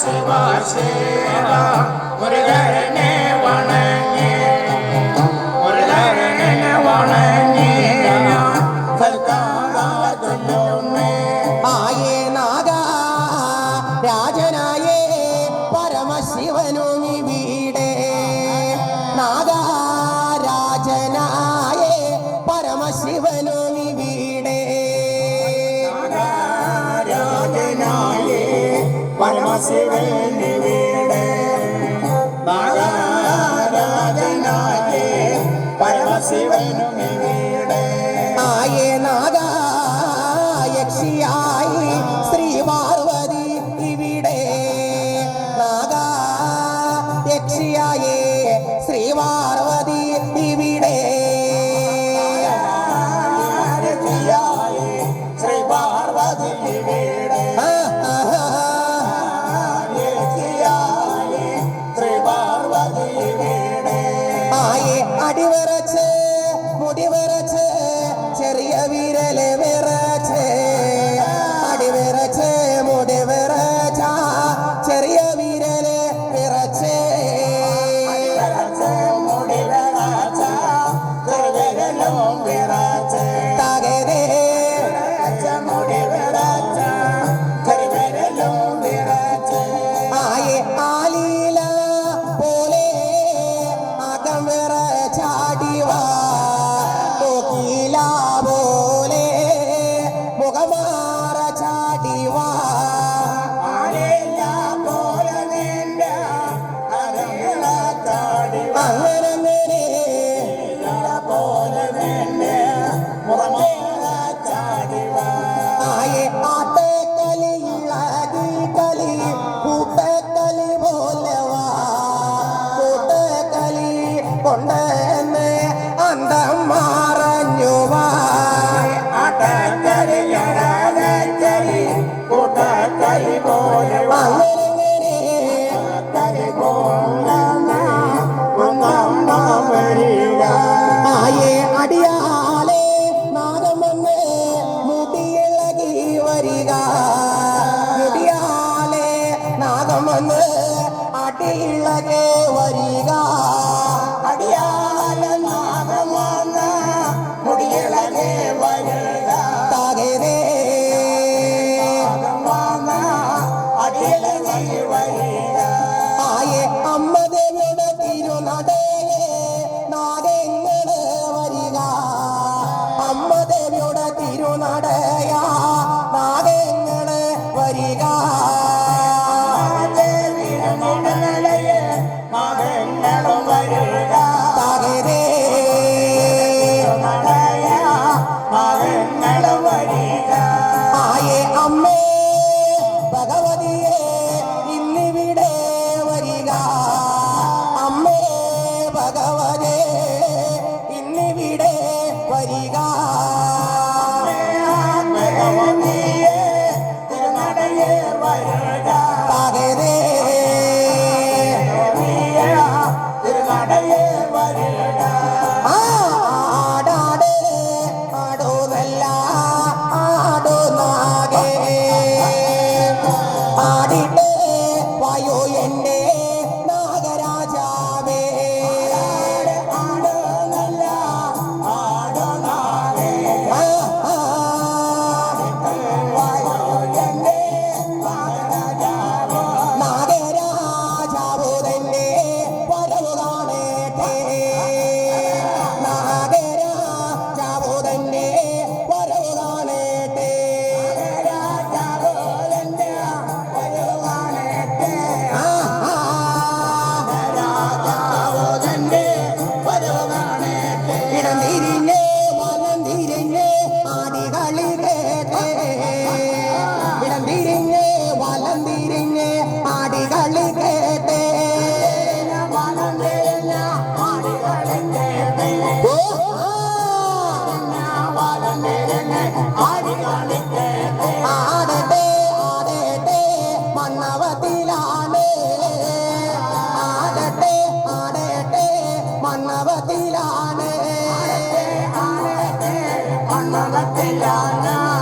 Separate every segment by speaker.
Speaker 1: Siva Seva Murugan my day. i got Bhagavad and maybe Mama Telana.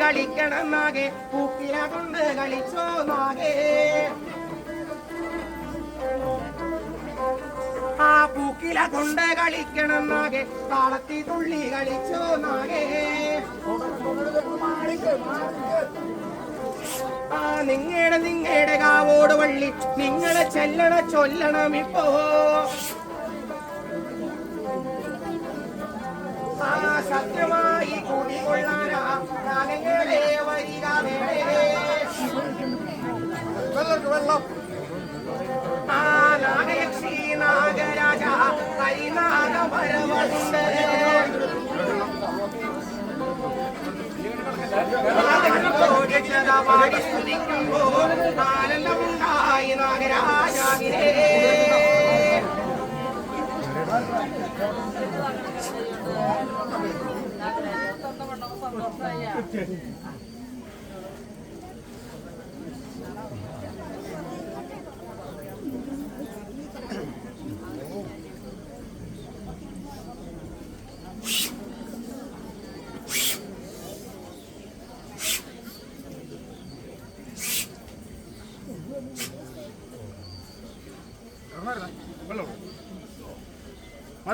Speaker 1: കളിക്കണം നാകെ പൂക്കില കൊണ്ട് കളിച്ചോ നാകെ. ആ പൂക്കില കൊണ്ട് കളിക്കണം നാകെ താളത്തി തുള്ളി കളിച്ചോ നാകെ. ആ നിങ്ങടെ നിങ്ങടെ കാവോട് വള്ളി നിങ്ങളെ ചെല്ലണ ചൊല്ലണം ഇപ്പോ. ആ സത്യമായി ആ നാഗയക്ഷി നാഗരാജ കൈനാഗമരമുണ്ട് പാടി സ്തുതിക്കുമ്പോൾ ആനന്ദമുണ്ടായി നാഗരാജാവിനെ.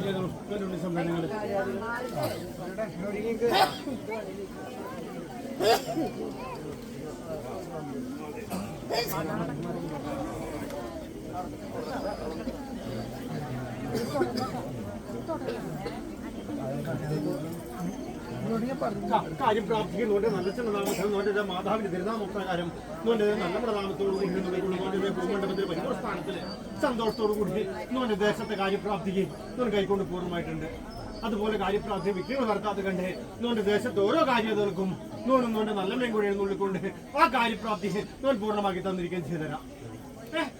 Speaker 2: വെള്ളം
Speaker 3: കാര്യം പ്രാർത്ഥിക്കുന്നുണ്ട് നല്ല നാമത്തിൽ നോന്റെ മാതാവിന്റെ ദരിതാമപ്രകാരം നോന്റെ നല്ല പ്രധാനത്തോടു കൂടി ഭൂമണ്ഡപത്തിൽ വലിയ സ്ഥാനത്തിൽ സന്തോഷത്തോടു കൂടി നോന്റെ ദേശത്തെ കാര്യം പ്രാർത്ഥിക്കുകയും നോൻ കൈക്കൊണ്ട് പൂർണമായിട്ടുണ്ട്. അതുപോലെ കാര്യപ്രാർത്ഥി വിക്രികൾ നടത്താതെ കണ്ട് നോന്റെ ദേശത്ത് ഓരോ കാര്യങ്ങൾക്കും നോനും നോന്റെ നല്ല മേങ്കുഴയിൽ നുള്ളിക്കൊണ്ട് ആ കാര്യപ്രാപ്തി നോൻ പൂർണമാക്കി തന്നിരിക്കുകയും ചെയ്തുതരാം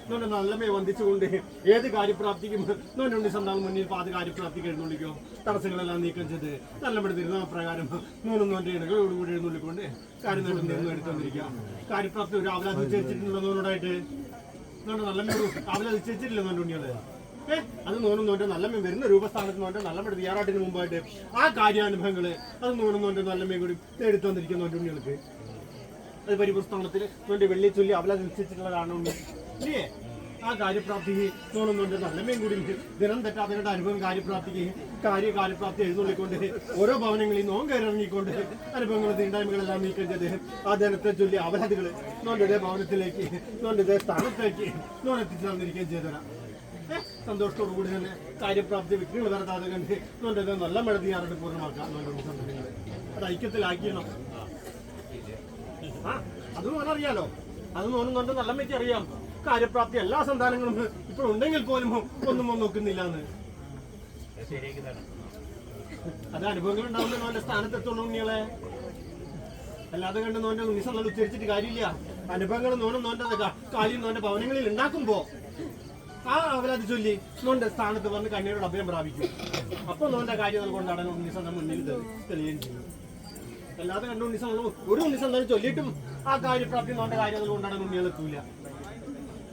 Speaker 3: നോന്റെ നല്ലമേ വന്ദിച്ചുകൊണ്ട് ഏത് കാര്യപ്രാപ്തിക്കും നോനുണ്ണി സന്താനം മുന്നിൽ അത് കാര്യപ്രാപ്തിക്ക് എഴുന്നള്ളിക്കോ തടസ്സങ്ങളെല്ലാം നീക്കം ചെയ്ത് നല്ലമയുടെ പ്രകാരം നൂനും നോന്റെ ഇണകളോടുകൂടി എഴുന്നള്ളിക്കൊണ്ട് കാര്യം നിന്ന് എടുത്തു വന്നിരിക്കാം കാര്യപ്രാപ്തി ഒരു അവലാതി ചേച്ചിട്ടുണ്ടോ നോനോടായിട്ട്? നോണ്ട് നല്ലമ്മ അവലാതി ചേച്ചിട്ടില്ല നോന്റെ ഏഹ് അത് നോനും നോന്റെ നല്ലമ്മ വരുന്ന രൂപസ്ഥാനത്ത് നോന്റെ നല്ലമ്മയുടെ തയ്യാറാട്ടിന് മുമ്പായിട്ട് ആ കാര്യാനുഭവങ്ങൾ അത് നോനും നോന്റെ നല്ലമ്മയും കൂടി എടുത്തു നോന്റെ ഉണ്ണികൾക്ക്. അത് പരിപുസ്തകത്തിൽ വേണ്ടി വെള്ളി ചൊല്ലി അവല നിശ്ചയിച്ചിട്ടുള്ളതാണ് ഉണ്ണി ഇല്ലേ? ആ കാര്യപ്രാപ്തി തോന്നുന്നുണ്ട് നല്ലമയും കൂടി ദിനം തെറ്റാതെ കണ്ട അനുഭവം കാര്യപ്രാപ്തിക്ക് കാര്യ കാര്യപ്രാപ്തി എഴുന്നള്ളിക്കൊണ്ട് ഓരോ ഭവനങ്ങളിൽ നോൻ കയറിറങ്ങിക്കൊണ്ട് അനുഭവങ്ങൾ തീണ്ടായ്മകളെല്ലാം നീക്കം ചെയ്ത് ആ ജനത്തെ ചൊല്ലി അവലതികൾ നോന്റെ ഭവനത്തിലേക്ക് നോന്റെ സ്ഥാനത്തേക്ക് നോൺ എത്തിച്ചു തന്നിരിക്കുകയും ചെയ്തരാം സന്തോഷത്തോടു കൂടി തന്നെ കാര്യപ്രാപ്തി വിഘ്നങ്ങൾ വരത്താതെ കണ്ട് നോന്റെ നല്ല മഴ തീയാറുണ്ട് പൂർണമാക്കാം നോന്റെ അത് ഐക്യത്തിലാക്കിയണം. ആ, അതും അറിയാലോ അത് കൊണ്ട് നല്ല മെറ്റി അറിയാം. കാര്യപ്രാപ്തി എല്ലാ സന്താനങ്ങളും ഇപ്പോൾ ഉണ്ടെങ്കിൽ പോലും ഒന്നും ഒന്നും നോക്കുന്നില്ല എന്ന് അത് അനുഭവങ്ങൾ ഉണ്ടാവുന്ന മോന്റെ സ്ഥാനത്തെത്തുള്ളൂ ഉണ്ണികളെ. അല്ലാതെ കണ്ട് നോന്റെ നിസം നല്ല ഉച്ചരിച്ചിട്ട് കാര്യമില്ല. അനുഭവങ്ങൾ നോനും നോന്റെ കാര്യം നോന്റെ ഭവനങ്ങളിൽ ഉണ്ടാക്കുമ്പോ ആ അവരത് ചൊല്ലി നോന്റെ സ്ഥാനത്ത് വന്ന് കണ്ണീരോട് അഭയം പ്രാപിക്കും. അപ്പൊ നോന്റെ കാര്യം കൊണ്ടാണ് ഉണ്ണിസം മുന്നിൽ തെളിയുകയും ചെയ്യും അല്ലാതെ ഉണ്ണിസം ഒരു ഉണ്ണിസം എന്തായാലും ചൊല്ലിയിട്ടും ആ കാര്യപ്രാപ്തി നോന്റെ കാര്യം കൊണ്ടാണ് ഉണ്ണികൾ എത്തൂല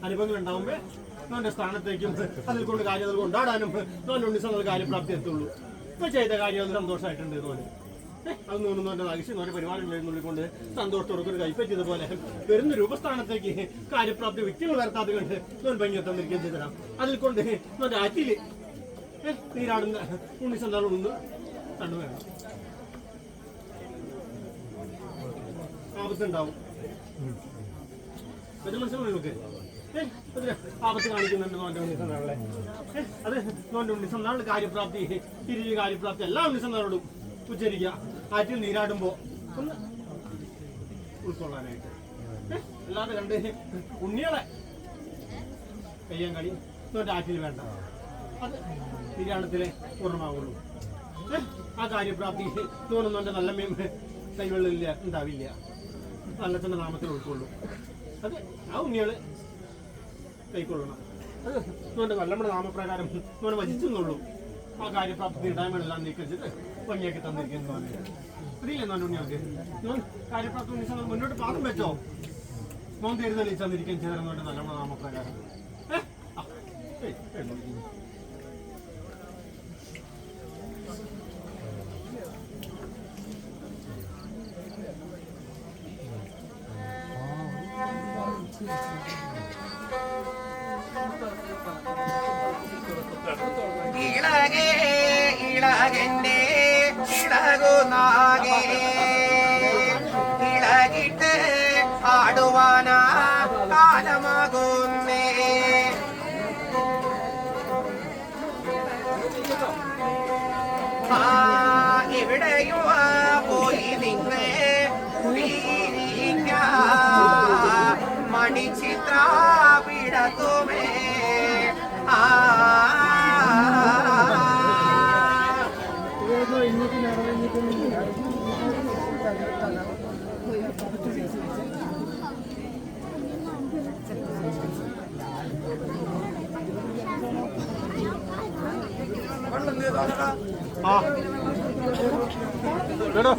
Speaker 3: അനുഭവങ്ങൾ ഉണ്ടാവുമ്പോ നോന്റെ സ്ഥാനത്തേക്കും അതിൽ കൊണ്ട് കാര്യം കൊണ്ടാടാനും നോന്റെ ഉണ്ണിസം കാര്യപ്രാപ്തി എത്തുള്ളൂ. ഇപ്പൊ ചെയ്ത കാര്യം അത് സന്തോഷമായിട്ടുണ്ട് നോന് അത് നോന്ന് നോന്റെ ആവശ്യം നോന്റെ പരിപാടികളിൽ കൊണ്ട് സന്തോഷത്തോടെ ഒരു കൈപ്പറ്റിയത് പോലെ വരുന്ന രൂപസ്ഥാനത്തേക്ക് കാര്യപ്രാപ്തി വ്യക്തികൾ വരുത്താതെ കണ്ട് നോൻ ഭംഗി തന്നിരിക്കുകയും ചെയ്തരാം അതിൽ കൊണ്ട് നോന്റെ ആറ്റിൽ നീരാടുന്ന ഉണ്ണിസം ഒന്ന് കണ്ടു വേണം ആപത്തുണ്ടാവും. അത് മനസ്സിലാവും അതിന് ആപത്ത് കാണിക്കുന്നുണ്ട് നോന്റെ ഉണ്ണിസന്നാളെ അത് നോന്റെ ഉണ്ണിസന്നാളിന്റെ കാര്യപ്രാപ്തി തിരിഞ്ഞ് കാര്യപ്രാപ്തി എല്ലാ ഉണ്ണിസന്നാളോടും ഉച്ചരിക്കുക. ആറ്റിൽ നീരാടുമ്പോ ഒന്ന് ഉൾക്കൊള്ളാനായിട്ട്. അല്ലാതെ കണ്ട് ഉണ്ണികളെ കയ്യാൻ കളി നോന്റെ ആറ്റിൽ വേണ്ട. അത് നിര്യാണത്തിലെ പൂർണമാവുള്ളൂ ആ കാര്യപ്രാപ്തി തോന്നുന്നുണ്ട് നല്ല മീൻ കൈവെള്ളില്ല ഉണ്ടാവില്ല. നല്ലത്തിന്റെ നാമത്തിൽ ഉൾക്കൊള്ളും. അത് ആ ഉണ്ണികൾ കൈക്കൊള്ളണം. അത് നോന്റെ നല്ലമ്മയുടെ നാമപ്രകാരം നോനെ വചിച്ചെന്നുള്ളൂ. ആ കാര്യപ്രാപ്തി ഇടായ്മകളെല്ലാം നീക്കിച്ചിട്ട് ഭംഗിയാക്കി തന്നിരിക്കുന്നു അറിയില്ല നല്ല ഉണ്ണി നോൻ കാര്യപ്രാപ്തി ഉണ്ണി സമയം മുന്നോട്ട് പാദം വെച്ചോ? മോൻ തരുന്നല്ലേ തന്നിരിക്കുകയും ചെയ്തിരുന്നോണ്ട് നല്ല നാമപ്രകാരം. ഏഹ്?
Speaker 1: ഇളകേ ഇളകന്റെ ഇളകുനാകെ മണിച്ചിത്ര പിടത്തുമേ ആ
Speaker 3: ആ കേട്ടോ